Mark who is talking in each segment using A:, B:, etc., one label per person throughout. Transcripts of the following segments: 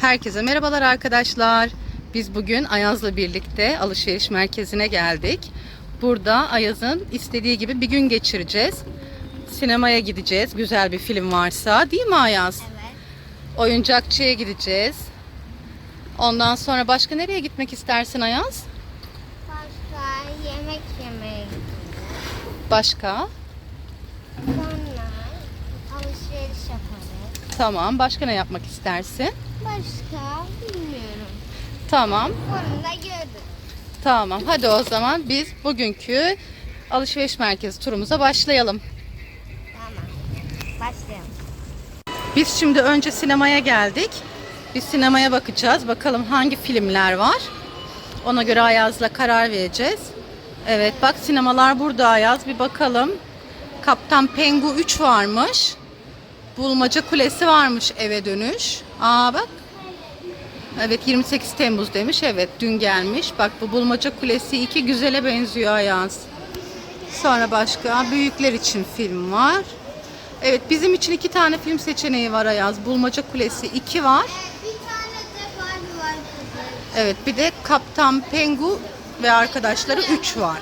A: Herkese merhabalar arkadaşlar. Biz bugün Ayaz'la birlikte alışveriş merkezine geldik. Burada Ayaz'ın istediği gibi bir gün geçireceğiz. Sinemaya gideceğiz. Güzel bir film varsa. Değil mi Ayaz?
B: Evet.
A: Oyuncakçıya gideceğiz. Ondan sonra başka nereye gitmek istersin Ayaz?
B: Başka yemek yemeye
A: Başka?
B: Sonra alışveriş yaparız.
A: Tamam. Başka ne yapmak istersin?
B: Başka bilmiyorum.
A: Tamam.
B: Sonunda gördüm.
A: Tamam. Hadi o zaman biz bugünkü alışveriş merkezi turumuza başlayalım.
B: Tamam. Başlayalım.
A: Biz şimdi önce sinemaya geldik. Bir sinemaya bakacağız. Bakalım hangi filmler var. Ona göre Ayaz'la karar vereceğiz. Evet bak sinemalar burada Ayaz. Bir bakalım. Kaptan Pengu 3 varmış. Bulmaca Kulesi varmış eve dönüş. Aa bak. Evet 28 Temmuz demiş. Evet dün gelmiş. Bak bu Bulmaca Kulesi 2 güzele benziyor Ayaz. Sonra başka büyükler için film var. Evet bizim için iki tane film seçeneği var Ayaz. Bulmaca Kulesi 2 var. Evet bir de Kaptan Pengu ve arkadaşları 3 var.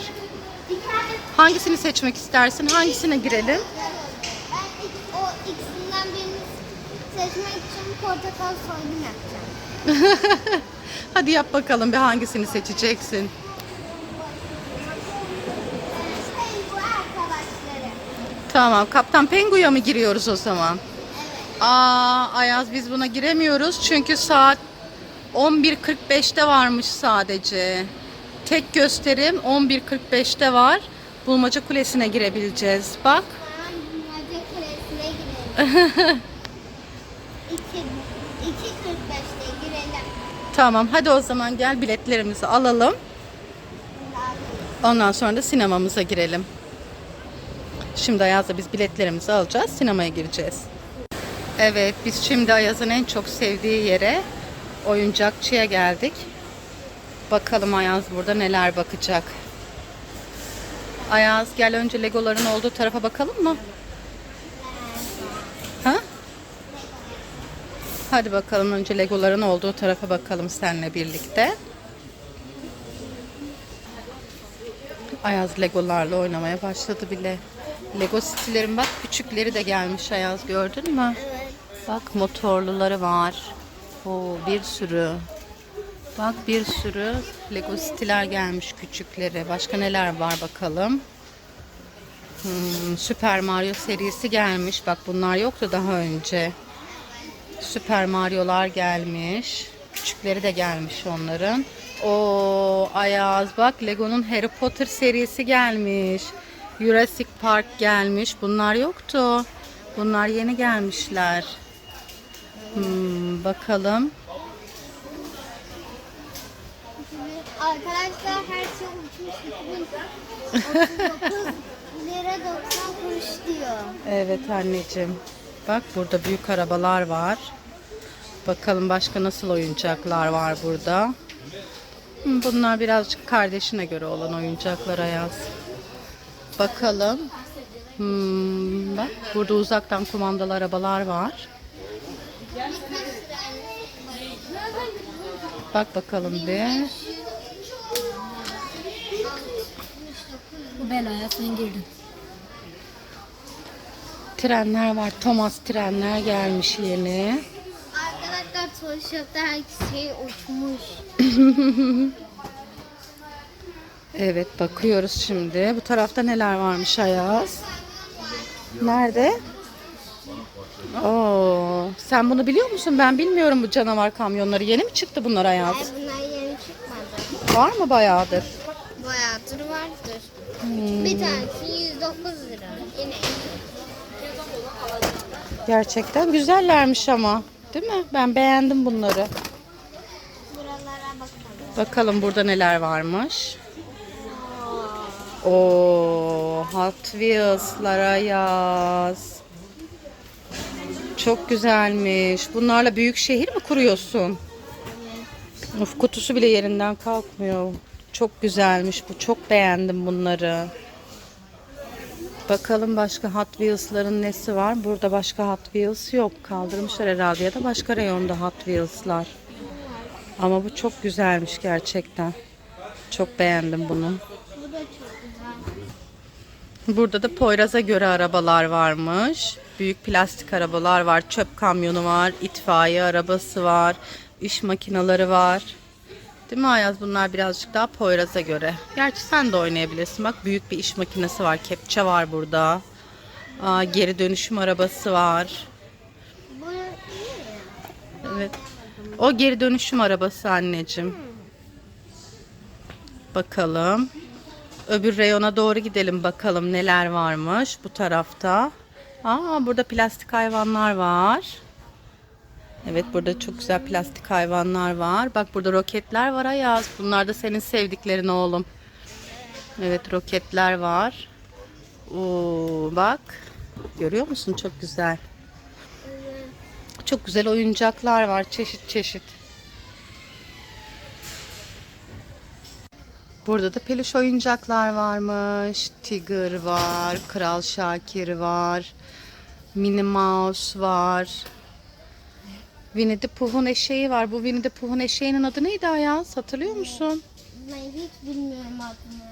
A: Hangisini seçmek istersin? Hangisine girelim?
B: Ben o ikisinden birini seçmek portakal soygum yapacağım.
A: Hadi yap bakalım bir hangisini seçeceksin.
B: Pengu arkadaşları.
A: Tamam Kaptan Pengu'ya mı giriyoruz o zaman? Aa Ayaz biz buna giremiyoruz çünkü saat 11.45'te varmış sadece. Tek gösterim 11.45'te var. Bulmaca Kulesi'ne girebileceğiz. Bak.
B: Bulmaca Kulesi'ne girelim. İki, iki kırk beşte girelim.
A: Tamam hadi o zaman gel biletlerimizi alalım. Ondan sonra da sinemamıza girelim. Şimdi Ayaz'la biz biletlerimizi alacağız. Sinemaya gireceğiz. Evet biz şimdi Ayaz'ın en çok sevdiği yere oyuncakçıya geldik. Bakalım Ayaz burada neler bakacak. Ayaz gel önce Legoların olduğu tarafa bakalım mı? Hadi bakalım önce Legoların olduğu tarafa bakalım seninle birlikte. Ayaz Legolarla oynamaya başladı bile. Lego City'lerin bak küçükleri de gelmiş Ayaz gördün mü?
B: Evet.
A: Bak motorluları var. Oo, bir sürü. Bak bir sürü Lego City'ler gelmiş küçükleri. Başka neler var bakalım. Hmm, Super Mario serisi gelmiş. Bak bunlar yoktu daha önce. Süper Mario'lar gelmiş. Küçükleri de gelmiş onların. O Ayaz bak Lego'nun Harry Potter serisi gelmiş. Jurassic Park gelmiş. Bunlar yoktu. Bunlar yeni gelmişler. Hmm, bakalım.
B: Arkadaşlar her şey uçmuş 2039 lira 90 kuruş diyor.
A: Evet anneciğim. Bak burada büyük arabalar var. Bakalım başka nasıl oyuncaklar var burada. Bunlar birazcık kardeşine göre olan oyuncaklar Ayaz. Bakalım. Hmm, bak burada uzaktan kumandalı arabalar var. Bak bakalım bir.
C: Bu belaya sen girdin.
A: Trenler var. Thomas trenler gelmiş yeni.
B: Arkadaşlar Shop'ta her şey uçmuş.
A: Evet bakıyoruz şimdi. Bu tarafta neler varmış Ayaz? Nerede? Oo, sen bunu biliyor musun? Ben bilmiyorum bu canavar kamyonları. Yeni mi çıktı bunlar Ayaz?
B: Ay bunlar yeni çıkmadı.
A: Var mı bayağıdır?
B: Bayağıdır vardır.
A: Hmm.
B: Bir tanesi 109 lira. Yine
A: Gerçekten güzellermiş ama. Değil mi? Ben beğendim bunları.
B: bakalım.
A: Burada neler varmış. Oo, Hot Wheels'lara yaz. Çok güzelmiş. Bunlarla büyük şehir mi kuruyorsun? Of kutusu bile yerinden kalkmıyor. Çok güzelmiş bu. Çok beğendim bunları. Bakalım başka Hot Wheels'ların nesi var? Burada başka Hot Wheels yok. Kaldırmışlar herhalde ya da başka reyonda Hot Wheels'lar. Ama bu çok güzelmiş gerçekten. Çok beğendim bunu. Burada da Poyraz'a göre arabalar varmış. Büyük plastik arabalar var. Çöp kamyonu var. itfaiye arabası var. iş makineleri var. Değil mi Ayaz? Bunlar birazcık daha Poyraz'a göre. Gerçi sen de oynayabilirsin. Bak büyük bir iş makinesi var. Kepçe var burada. Aa, geri dönüşüm arabası var. Evet. O geri dönüşüm arabası anneciğim. Bakalım. Öbür reyona doğru gidelim bakalım neler varmış bu tarafta. Aa burada plastik hayvanlar var. Evet burada çok güzel plastik hayvanlar var. Bak burada roketler var Ayaz. Bunlar da senin sevdiklerin oğlum. Evet roketler var. Oo bak. Görüyor musun? Çok güzel. Çok güzel oyuncaklar var çeşit çeşit. Burada da peluş oyuncaklar varmış. Tiger var, Kral Şakir var. Minnie Mouse var. Winnie the Pooh'un eşeği var. Bu Winnie the Pooh'un eşeğinin adı neydi Ayaz? Hatırlıyor musun?
B: Ben hiç bilmiyorum adını.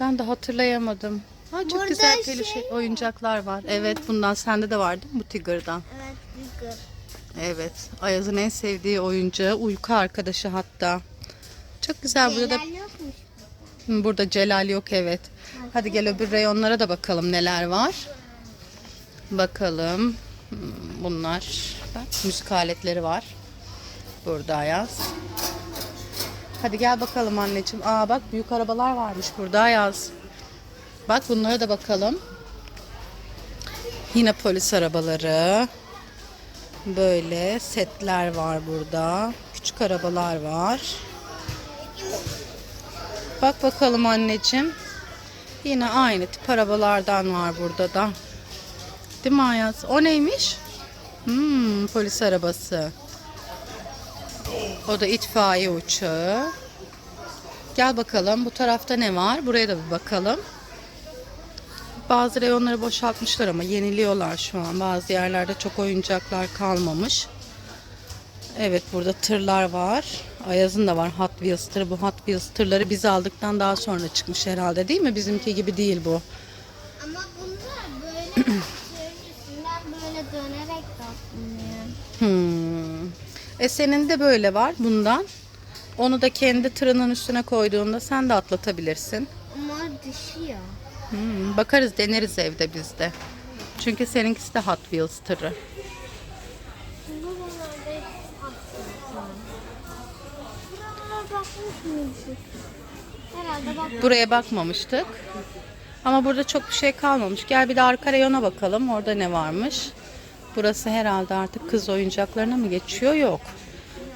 A: Ben de hatırlayamadım. Ha, çok
B: Burada
A: güzel peluş
B: şey
A: oyuncaklar var. Evet bundan sende de var değil mi bu Tiger'dan?
B: Evet, Tiger.
A: Evet. Ayaz'ın en sevdiği oyuncağı uyku arkadaşı hatta. Çok güzel burada da
B: Şeyler yokmuş.
A: Burada Celal yok evet. Hadi gel öbür reyonlara da bakalım neler var. Bakalım. Bunlar bak müzik aletleri var. Burada Ayaz. Hadi gel bakalım anneciğim. Aa bak büyük arabalar varmış burada Ayaz. Bak bunlara da bakalım. Yine polis arabaları. Böyle setler var burada. Küçük arabalar var. Bak bakalım anneciğim. Yine aynı tip arabalardan var burada da. Değil mi Ayaz? O neymiş? Hmm, polis arabası. O da itfaiye uçağı. Gel bakalım bu tarafta ne var? Buraya da bir bakalım. Bazı reyonları boşaltmışlar ama yeniliyorlar şu an. Bazı yerlerde çok oyuncaklar kalmamış. Evet burada tırlar var. Ayaz'ın da var Hot Wheels tırı. Bu Hot Wheels tırları biz aldıktan daha sonra çıkmış herhalde değil mi? Bizimki gibi değil bu.
B: Ama
A: Hmm. E senin de böyle var bundan. Onu da kendi tırının üstüne koyduğunda sen de atlatabilirsin.
B: Ama düşüyor.
A: Hmm, bakarız deneriz evde biz de. Çünkü seninkisi de Hot Wheels tırı. Buraya bakmamıştık. Ama burada çok bir şey kalmamış. Gel bir de arka reyona bakalım. Orada ne varmış? Burası herhalde artık kız oyuncaklarına mı geçiyor? Yok.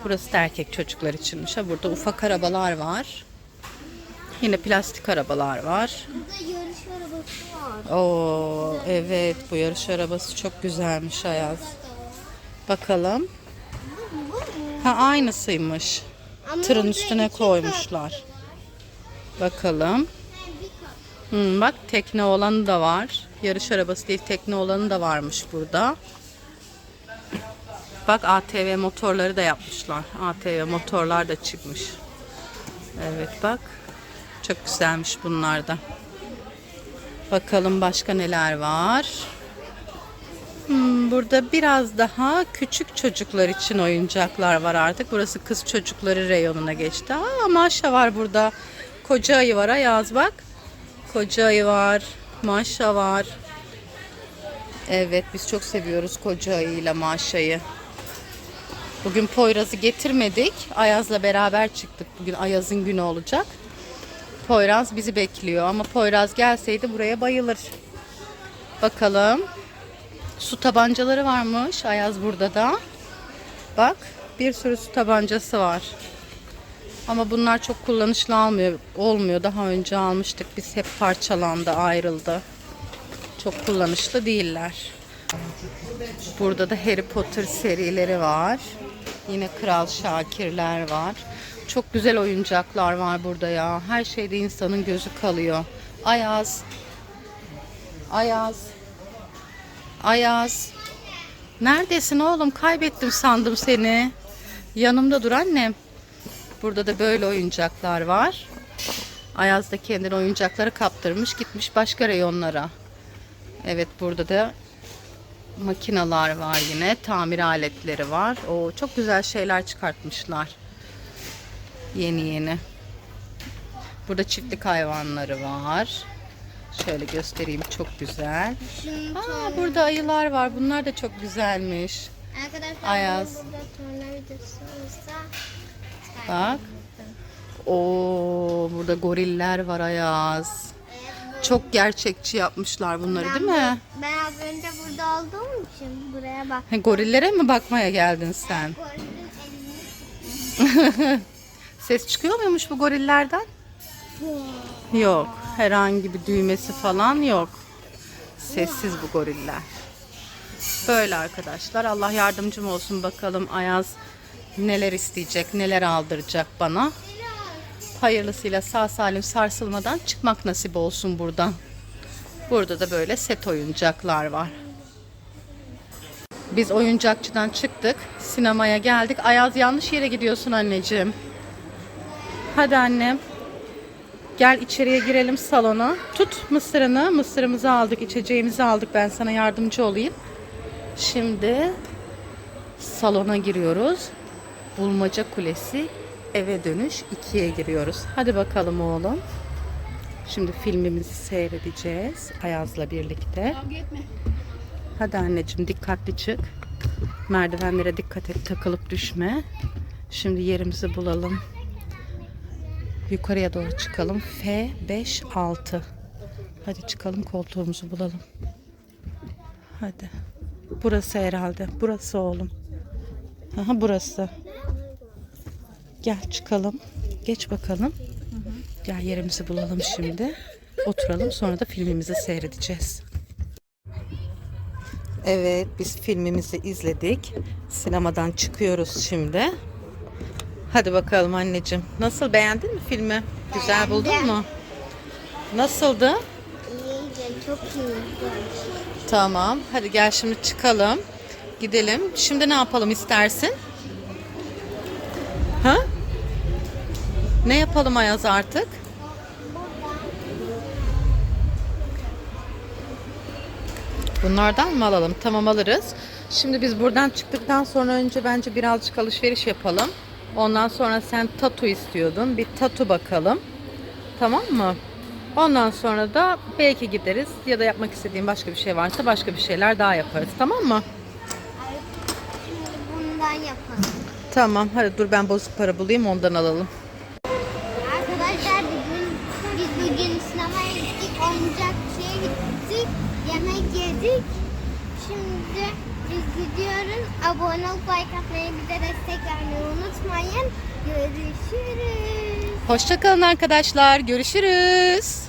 A: Burası da erkek çocuklar içinmiş. Ha, burada ufak arabalar var. Yine plastik arabalar var.
B: Burada yarış arabası var.
A: Oo evet bu yarış arabası çok güzelmiş Ayaz. Bakalım. Ha aynısıymış. Tırın üstüne koymuşlar. Bakalım. Hmm, bak tekne olanı da var. Yarış arabası değil tekne olanı da varmış burada. Bak ATV motorları da yapmışlar. ATV motorlar da çıkmış. Evet bak. Çok güzelmiş bunlar da. Bakalım başka neler var. Hmm, burada biraz daha küçük çocuklar için oyuncaklar var artık. Burası kız çocukları reyonuna geçti. Aa, maşa var burada. Koca ayı var Ayaz bak. Koca ayı var. Maşa var. Evet biz çok seviyoruz koca ayıyla maşayı. Bugün Poyraz'ı getirmedik. Ayaz'la beraber çıktık. Bugün Ayaz'ın günü olacak. Poyraz bizi bekliyor ama Poyraz gelseydi buraya bayılır. Bakalım. Su tabancaları varmış Ayaz burada da. Bak bir sürü su tabancası var. Ama bunlar çok kullanışlı almıyor, olmuyor. Daha önce almıştık. Biz hep parçalandı, ayrıldı. Çok kullanışlı değiller. Burada da Harry Potter serileri var. Yine Kral Şakirler var. Çok güzel oyuncaklar var burada ya. Her şeyde insanın gözü kalıyor. Ayaz. Ayaz. Ayaz. Neredesin oğlum? Kaybettim sandım seni. Yanımda dur annem. Burada da böyle oyuncaklar var. Ayaz da kendine oyuncakları kaptırmış gitmiş başka reyonlara. Evet burada da makinalar var yine. Tamir aletleri var. O çok güzel şeyler çıkartmışlar. Yeni yeni. Burada çiftlik hayvanları var. Şöyle göstereyim çok güzel. Aa burada ayılar var. Bunlar da çok güzelmiş.
B: Arkadaşlar
A: Ayaz. Bak. Oo burada goriller var Ayaz. Çok gerçekçi yapmışlar bunları değil mi?
B: Ben az önce burada olduğum için buraya bak.
A: Ha, Gorillere mi bakmaya geldin sen?
B: Gördüm elini
A: Ses çıkıyor muymuş bu gorillerden? Yok. Herhangi bir düğmesi falan yok. Sessiz bu goriller. Böyle arkadaşlar. Allah yardımcım olsun bakalım Ayaz neler isteyecek, neler aldıracak bana. Hayırlısıyla sağ salim sarsılmadan çıkmak nasip olsun buradan. Burada da böyle set oyuncaklar var. Biz oyuncakçıdan çıktık. Sinemaya geldik. Ayaz yanlış yere gidiyorsun anneciğim. Hadi annem. Gel içeriye girelim salona. Tut mısırını. Mısırımızı aldık, içeceğimizi aldık. Ben sana yardımcı olayım. Şimdi salona giriyoruz. Bulmaca Kulesi eve dönüş 2'ye giriyoruz. Hadi bakalım oğlum. Şimdi filmimizi seyredeceğiz Ayaz'la birlikte. Hadi anneciğim dikkatli çık. Merdivenlere dikkat et takılıp düşme. Şimdi yerimizi bulalım. Yukarıya doğru çıkalım. F56. Hadi çıkalım koltuğumuzu bulalım. Hadi. Burası herhalde. Burası oğlum. Aha burası. Gel çıkalım. Geç bakalım. Gel yerimizi bulalım şimdi. Oturalım sonra da filmimizi seyredeceğiz. Evet biz filmimizi izledik. Sinemadan çıkıyoruz şimdi. Hadi bakalım anneciğim. Nasıl beğendin mi filmi? Güzel buldun
B: Beğendim.
A: mu? Nasıldı?
B: İyiydi, çok iyiydi.
A: Tamam. Hadi gel şimdi çıkalım. Gidelim. Şimdi ne yapalım istersin? Ne yapalım Ayaz artık? Bunlardan mı alalım? Tamam alırız. Şimdi biz buradan çıktıktan sonra önce bence birazcık alışveriş yapalım. Ondan sonra sen tatu istiyordun. Bir tatu bakalım. Tamam mı? Ondan sonra da belki gideriz ya da yapmak istediğin başka bir şey varsa başka bir şeyler daha yaparız. Tamam mı?
B: Şimdi bundan yapalım.
A: Tamam. Hadi dur ben bozuk para bulayım ondan alalım.
B: Arkadaşlar bugün biz bugün sinemaya gittik, oyuncakçıya gittik, yemek yedik. Şimdi biz gidiyoruz. Abone olup like atmayı, bize destek vermeyi unutmayın. Görüşürüz.
A: Hoşçakalın arkadaşlar. Görüşürüz.